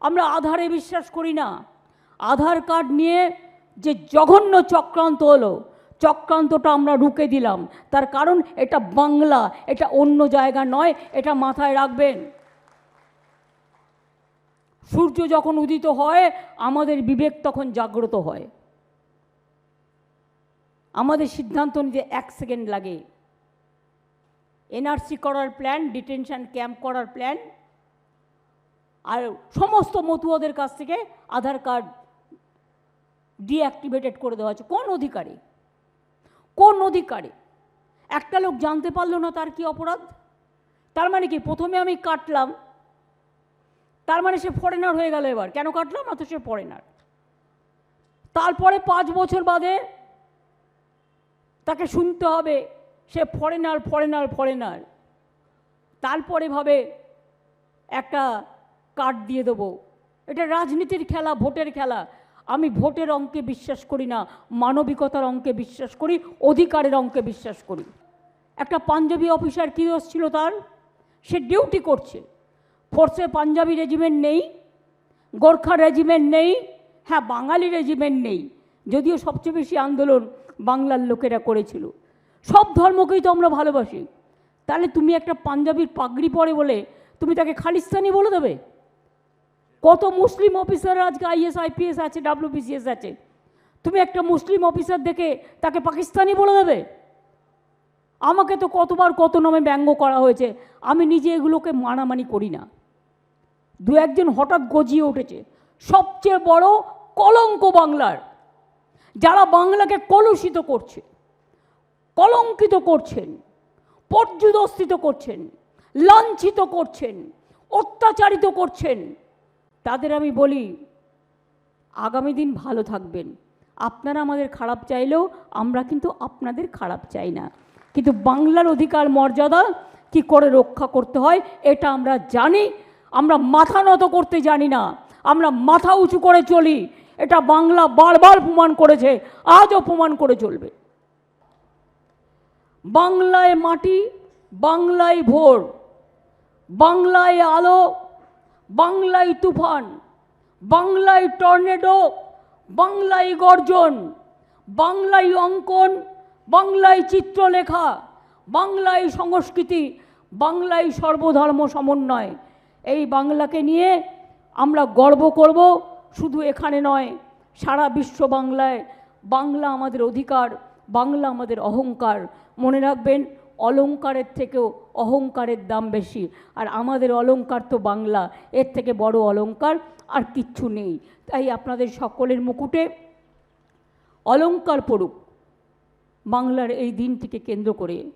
আমরা আধারে বিশ্বাস করি না। আধার কার্ড নিয়ে যে জঘন্য চক্রান্ত হলো, চক্রান্তটা আমরা রুকে দিলাম। তার কারণ এটা বাংলা, এটা অন্য জায়গা নয়, এটা মাথায় রাখবেন। সূর্য যখন উদিত হয়, আমাদের বিবেক তখন জাগ্রত হয়। আমাদের সিদ্ধান্ত নিতে এক সেকেন্ড লাগে। এনআরসি করার প্ল্যান, ডিটেনশন ক্যাম্প করার প্ল্যান আর সমস্ত মতুয়াদের কাছ থেকে আধার কার্ড ডিঅ্যাক্টিভেটেড করে দেওয়া হচ্ছে কোন অধিকারে? কোন অধিকারে? একটা লোক জানতে পারল না তার কি অপরাধ? তার মানে কি, প্রথমে আমি কাটলাম, তার মানে সে ফরেনার হয়ে গেল এবার। কেন কাটলাম? না তো সে ফরেনার তারপরে পাঁচ বছর বাদে তাকে শুনতে হবে, সে ফরেনার ফরেনার ফরেনার তারপরে ভাবে একটা কার্ড দিয়ে দেবো। এটা রাজনীতির খেলা, ভোটের খেলা। আমি ভোটের অঙ্কে বিশ্বাস করি না, মানবিকতার অঙ্কে বিশ্বাস করি, অধিকারের অঙ্কে বিশ্বাস করি। একটা পাঞ্জাবি অফিসার কী দোষ ছিল তার? সে ডিউটি করছে। ফোর্সে পাঞ্জাবি রেজিমেন্ট নেই, গোর্খা রেজিমেন্ট নেই হ্যাঁ বাঙালি রেজিমেন্ট নেই। যদিও সবচেয়ে বেশি আন্দোলন বাংলার লোকেরা করেছিল। সব ধর্মকেই তো আমরা ভালোবাসি। তাহলে তুমি একটা পাঞ্জাবির পাগড়ি পরে বলে, তুমি তাকে খালিস্তানি বলে দেবে? কত মুসলিম অফিসার আজকে আইএস, আইপিএস আছে, ডাব্লিউবিসিএস আছে? তুমি একটা মুসলিম অফিসার দেখে তাকে পাকিস্তানি বলে দেবে? আমাকে তো কতবার কত নামে ব্যঙ্গ করা হয়েছে, আমি নিজে এগুলোকে মানামানি করি না। দু একজন হঠাৎ গজিয়ে উঠেছে। সবচেয়ে বড় কলঙ্ক বাংলার, যারা বাংলাকে কলুষিত করছে, কলঙ্কিত করছেন পর্যুদস্তিত করছেন, লাঞ্ছিত করছেন, অত্যাচারিত করছেন তাদের আমি বলি, আগামী দিন ভালো থাকবেন। আপনারা আমাদের খারাপ চাইলেও আমরা কিন্তু আপনাদের খারাপ চাই না। কিন্তু বাংলার অধিকার মর্যাদা কি করে রক্ষা করতে হয়, এটা আমরা জানি। আমরা মাথা নত করতে জানি না। আমরা মাথা উঁচু করে চলি। এটা বাংলা বারবার প্রমাণ করেছে, আজও প্রমাণ করে চলবে। বাংলায় মাটি, বাংলায় ভোর, বাংলায় আলো বাংলায় তুফান, বাংলায় টর্নেডো, বাংলায় গর্জন, বাংলায় অঙ্কন, বাংলায় চিত্রলেখা, বাংলায় সংস্কৃতি, বাংলায় সর্বধর্ম সমন্বয়। এই বাংলাকে নিয়ে আমরা গর্ব করব, শুধু এখানে নয়, সারা বিশ্ব বাংলায়। বাংলা আমাদের অধিকার, বাংলা আমাদের অহংকার। মনে রাখবেন অলংকারের থেকেও অহংকারের দাম বেশি। আর আমাদের অলঙ্কার তো বাংলা, এর থেকে বড় অলঙ্কার আর কিচ্ছু নেই। তাই আপনাদের সকলের মুকুটে অলঙ্কার পড়ুক। বাংলার এই দিনটিকে কেন্দ্র করে